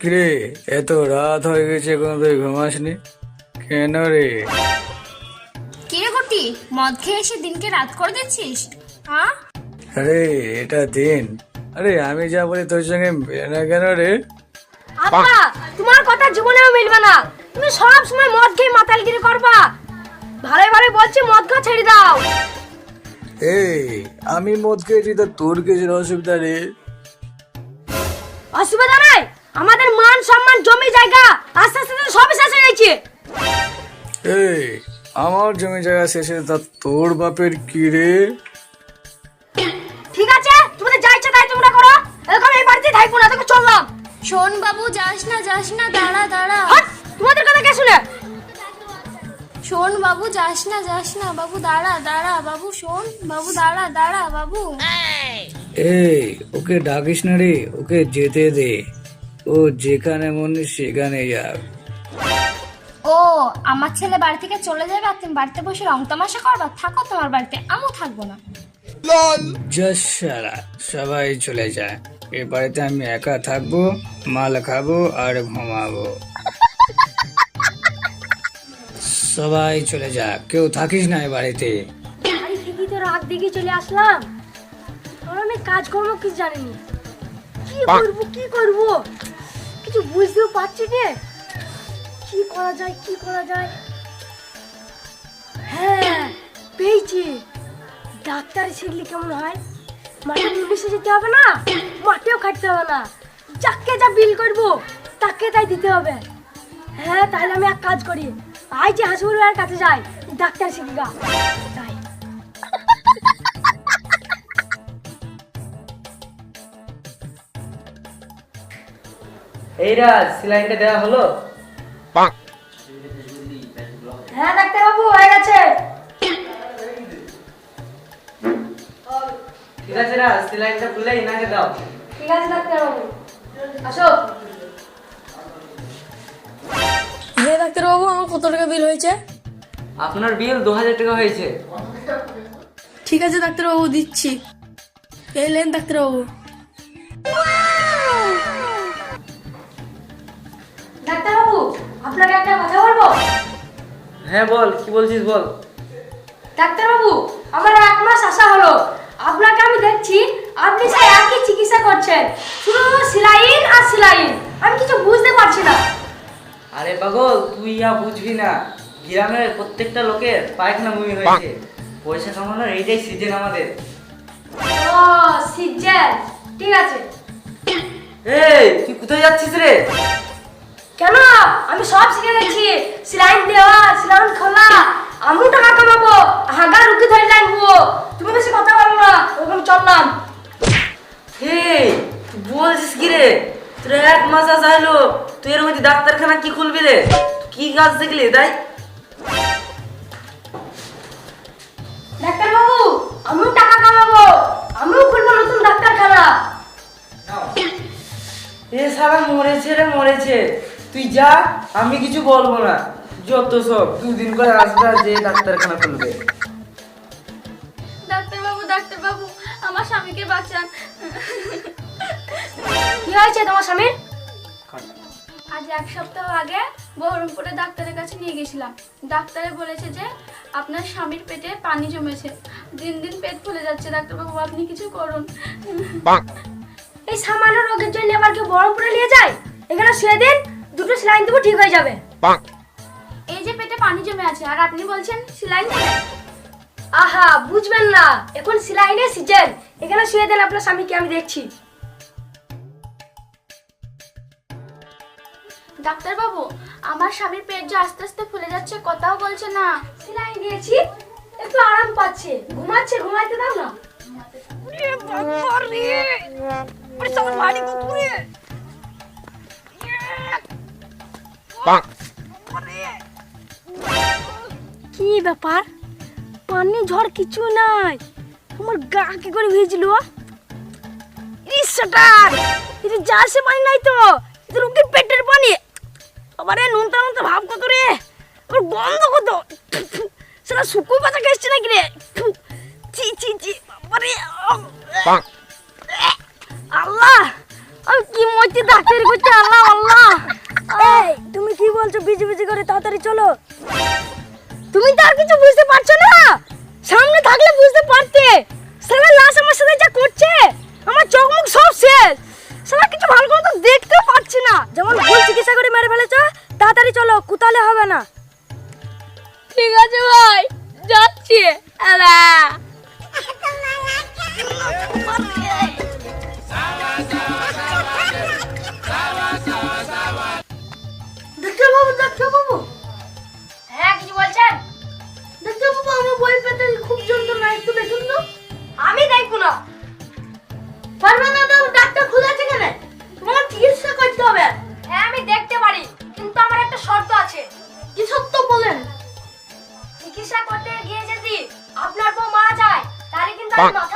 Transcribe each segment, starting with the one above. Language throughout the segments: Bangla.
কিরে এত রাত হয়ে গেছে এখন তুই ঘুমাসনি কেন রে? কিরে গুটি মদ খেয়ে এসে দিনকে রাত করে দিচ্ছিস? হ্যাঁ আরে এটা দিন। আরে আমি যা বলি তোর সঙ্গে না কেন রে? আব্বা তোমার কথা জীবনেও মিলবে না। তুমি সব সময় মদ খেয়ে মাতালগিরি করবা। ভালো ভালো বলছি মদ খা ছেড়ে দাও। এই আমি মদ খেয়েছি তো তোর কিছু অসুবিধা রে অসুবিধা নাই। আমাদের মান সম্মান জমি জায়গা আস্তে আস্তে তো সবই শেষ হয়ে গেছে এই আমার জমি জায়গা শেষে তা তোর বাপের কি রে? ঠিক আছে তোমাদের যা ইচ্ছা তাই তোমরা করো। এখন এই বাড়িতে থাকব না তোকে চললাম। শোন বাবু যাস না যাস না দাঁড়া দাঁড়া। হাট, তোমাদের কথা কে শুনে? শোন বাবু যাস না যাস না বাবু দাঁড়া দাঁড়া বাবু শোন। বাবু দাঁড়া দাঁড়া বাবু। এই ওকে ডাকিস না রে ওকে যেতে দে। ও যেখানে মনে সেখানে যাক ও আমার ছেলে বাড়ি থেকে চলে যাবে আর তুমি বাড়িতে বসে রং তামাশা করবা? থাকো তোমার বাড়িতে আমিও থাকব না। সারা সবাই চলে যায় এ বাড়িতে আমি একা থাকব মাল খাব আর ঘুমাবো। সবাই চলে যা কেউ থাকিস না এ বাড়িতে। বাড়ি থেকে তো রাত দিকে চলে আসলাম। আর আমি কাজ করব কিছু জানিনি? কি করব কি করব? কিছু বুঝতেও পারছি যে কি করা যায় কি করা যায়? হ্যাঁ পেয়েছি। ডাক্তার শিখলে কেমন হয়? মাঠে পুলিশে যেতে হবে না? মাঠেও খাটতে হবে না। যাকে যা বিল করব তাকে তাই দিতে হবে। হ্যাঁ তাহলে আমি এক কাজ করি। আই যে হাসপাতালের কাছে যাই ডাক্তার শিখিগা তাই এই রাজ সিলাইনটা দেওয়া হলো হ্যাঁ হয়ে গেছে। ঠিক আছে রাজ সিলাইনটা খুলে ইনাকে দাও। ঠিক আছে ডাক্তারবাবু। আসো। হে ডাক্তারবাবু আমার কত টাকা বিল হয়েছে? আপনার বিল দু হাজার টাকা হয়েছে। ঠিক আছে ডাক্তারবাবু দিচ্ছি। এলেন ডাক্তারবাবু। ডাক্তারবাবু আপনাকে একটা কথা বলব? হ্যাঁ বল কি বলছিস বল? ডাক্তারবাবু আমার এক মাস আসা হলো। আপনাকে আমি দেখছি আপনি সেই একই চিকিৎসা করছেন। শুধু সিলাইন আর সিলাইন। আমি কিছু বুঝতে পারছি না। আরে পাগল তুই ইয়া বুঝবি না। গ্রামের প্রত্যেকটা লোকের পায়খানা মুমি হয়েছে। পয়সা কামানোর এইটাই সিজন আমাদের। ও সিজন। ঠিক আছে। এই তুই কোথায় যাচ্ছিস রে? কেন? আমি সব শিখে গেছি। সিলাইন দেওয়া, সিলাইন খোলা। আমিও টাকা কামাবো হাগা রুগী ধরে লাগবো তুমি বেশি কথা বলো না, ওরকম চললাম। তুই বলছিস কি রে? তোর এক মাস আসা হলো, তুই এর মধ্যে ডাক্তারখানা কি খুলবি রে? কি কাজ দেখলি তাই? ডাক্তারবাবু, আমিও টাকা কামাবো। আমিও খুলবো নতুন ডাক্তারখানা। এ সারা মরেছে রে, মরেছে। তুই যা আমি কিছু বলব না। যত সব দুদিন করে আসবে আর যে ডাক্তারখানা খুলবে। ডাক্তারবাবু ডাক্তারবাবু আমার স্বামীকে বাঁচান। কি হয়েছে তোমার স্বামীর? আজ এক সপ্তাহ আগে বহরমপুরে ডাক্তারের কাছে নিয়ে গেছিলাম। ডাক্তারে বলেছে যে আপনার স্বামীর পেটে পানি জমেছে। দিন দিন পেট ফুলে যাচ্ছে। ডাক্তারবাবু আপনি কিছু করুন। এই সামান্য রোগের জন্য আবার কেউ বহরমপুরে নিয়ে যায়? এখানে শুয়ে দিন। দুটো সেলাইন দেবো ঠিক হয়ে যাবে। এই যে পেটে পানি জমে আছে আর আপনি বলছেন সিলাইন আহা বুঝবেন না এখন সেলাইনের সিজন। এখানে শুয়ে দেন আপনার স্বামীকে আমি দেখছি। ডাক্তারবাবু আমার স্বামীর পেট যে আস্তে আস্তে ফুলে যাচ্ছে কথাও বলছে না। সেলাইন দিয়েছি একটু আরাম পাচ্ছে। ঘুমাচ্ছে ঘুমাইতে দাও না। কি ব্যাপার? পানি ঝড় কিছু নাই। তোমার গা কি করে ভিজল ইসাটার এটা যাসে পানি নাই তো এটা রোগীর পেটের পানি। আবার নুনতা নুনতা ভাব কত রে? ওর গন্ধ কত? সেটা শুকু পাতা খেয়েছে নাকি রে? চি চি চি বাবারে আল্লাহ! আমি কি মরছি ডাক্তারি করছি? আল্লাহ আল্লাহ! এই কি বলছো বিজি বিজি করে? তাড়াতাড়ি চলো। তুমি তো আর কিছু বুঝতে পারছ না? সামনে থাকলে বুঝতে পারতে। সালা লাশ আমার সাথে যা করছে, আমার চোখ মুখ সব শেষ। সালা কিছু ভালো করে তো দেখতেও পাচ্ছি না। যেমন ভুল চিকিৎসা করে মেরে ফেলেছো, তাড়াতাড়ি চলো, কুতালে হবে না। ঠিক আছে ভাই, যাচ্ছি। আলা। খুব যন্ত্রণা একটু দেখুন তো আমি দেখব না। পারবে না তো ডাক্তার খুলে আছে কেন? তোমার চিকিৎসা করতে হবে। হ্যাঁ আমি দেখতে পারি কিন্তু আমার একটা শর্ত আছে। কি শর্ত বলেন? চিকিৎসা করতে গিয়ে যদি আপনার বউ মারা যায় তাহলে কিন্তু আমি মাথা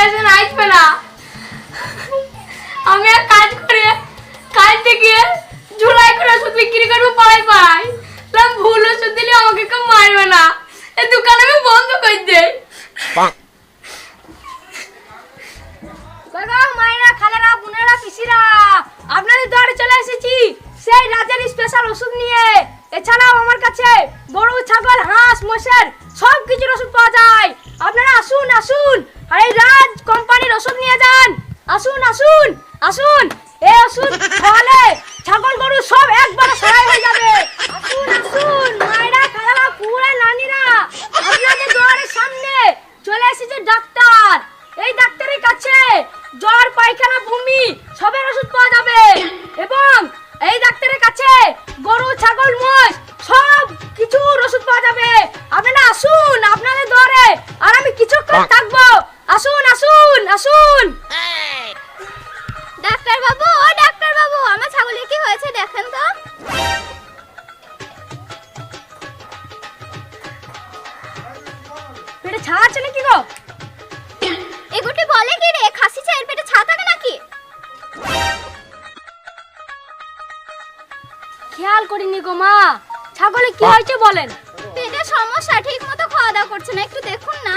পেশেন্ট আসবে না। আমি এক কাজ করে কাজতে গিয়ে ঝুলাই করে ওষুধ বিক্রি করব পাই পাই লাম ভুল ওষুধ দিলে আমাকে কেউ মারবে না। এই দোকান আমি বন্ধ করে দেই। মায়েরা খালেরা বোনেরা পিসিরা আপনাদের চলে এসেছি। সেই রাতের স্পেশাল ওষুধ নিয়ে। এছাড়াও আমার কাছে গরু ছাগল হাঁস মোষের সব কিছুর ওষুধ পাওয়া যায়। আপনারা আসুন আসুন। আর রাজ কোম্পানির ওষুধ নিয়ে যান। আসুন আসুন আসুন। এই ওষুধ খাওয়ালে ছাগল গরু সব একবারে সারাই হয়ে যাবে। আসুন আসুন মায়েরা খালেরা পুরা নানিরা আপনাদের দুয়ারের সামনে চলে এসেছে ডাক্তার। এই ডাক্তারের কাছে জ্বর পায়খানা বমি সবের ওষুধ পাওয়া যাবে। এবং এই ডাক্তারের কাছে গরু ছাগল মোষ সব কিছুর ওষুধ পাওয়া যাবে। আপনারা আসুন আপনাদের দরে আর আমি কিছুক্ষণ থাকব। আসুন আসুন আসুন। ডাক্তার বাবু ও ডাক্তার বাবু আমার ছাগলের কি হয়েছে দেখেন তো। পেটে ছাড়া আছে নাকি গো? এগুটি বলে কি রে খাসি চায়ের পেটে ছা থাকে নাকি? খেয়াল করিনি গো মা ছাগলে কি হয়েছে বলেন? পেটে সমস্যা ঠিক মতো খাওয়া দাওয়া করছে না একটু দেখুন না।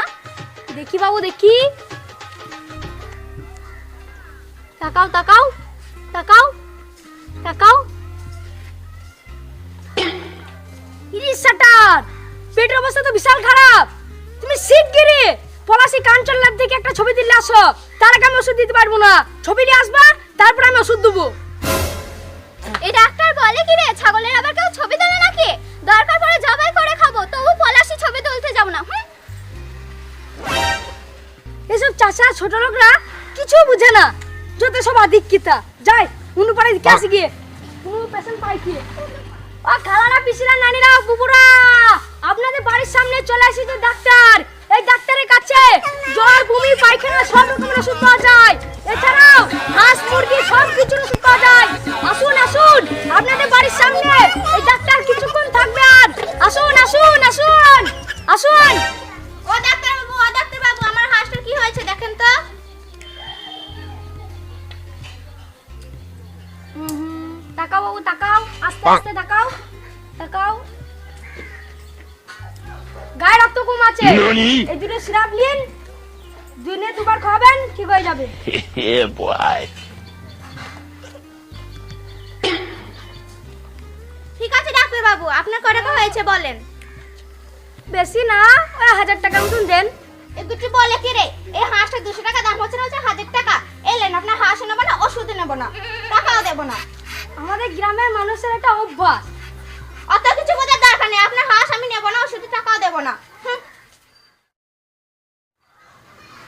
দেখি বাবু দেখি। তাকাও তাকাও তাকাও তাকাও। ইরিসাটার পেটের অবস্থা তো বিশাল খারাপ। তুমি শিগগিরই পলাশি কাঞ্চন ল্যাব থেকে একটা ছবি দিলে আসো। তার আগে আমি ওষুধ দিতে পারব না। ছবি নিয়ে আসবা, তারপর আমি ওষুধ দেবো। এই ডাক্তার বলে কি রে? ছাগলের আবার কেউ ছবি তোলে নাকি? দরকার পড়ে জবাই করে খাব, তবু পলাশি ছবি তুলতে যাব না। হুম? এসব চাচা ছোট লোকরা কিছু বুঝে না। যত সব আদিক্ষিতা। যাই অনুপারে দিকে আসি গিয়ে। কোনো পেশেন্ট পাই কি ও খালারা পিসিরা নানিরা বুবুরা! আপনাদের বাড়ির সামনে চলে আসি যে ডাক্তার। এই ডাক্তারের কাছে জ্বর বমি পায়খানা সব রকমের ওষুধ পাওয়া যায়। এছাড়াও হাঁস মুরগি সব কিছুর আস্তে আস্তে তাকাও তাকাও। গায়ে রক্ত কম আছে। এই দুটো সিরাপ নিন দিনে দুবার খাবেন ঠিক হয়ে যাবে। ঠিক আছে ডাক্তার বাবু আপনার কয় টাকা হয়েছে বলেন। বেশি না ওই হাজার টাকা মতন দেন। একটু বলে কি রে? এই হাঁসটা দুশো টাকা দাম হচ্ছে না হচ্ছে হাজার টাকা। এলেন আপনার হাঁস নেব না ওষুধ নেব না টাকাও দেবো না। আমাদের গ্রামের মানুষের একটা অভ্যাস। অত কিছু বোঝার দরকার নেই। আপনার হাঁস আমি নেব না, ওষুধের টাকাও দেব না।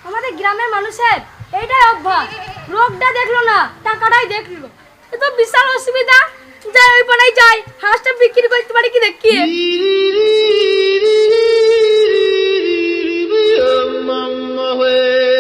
আমাদের গ্রামের মানুষের এইটাই অভ্যাস। রোগটা দেখল না, টাকাটাই দেখল। এ তো বিশাল অসুবিধা। যাই ওই পানাই যাই। হাঁসটা বিক্রি করতে পারি কি দেখি? হয়ে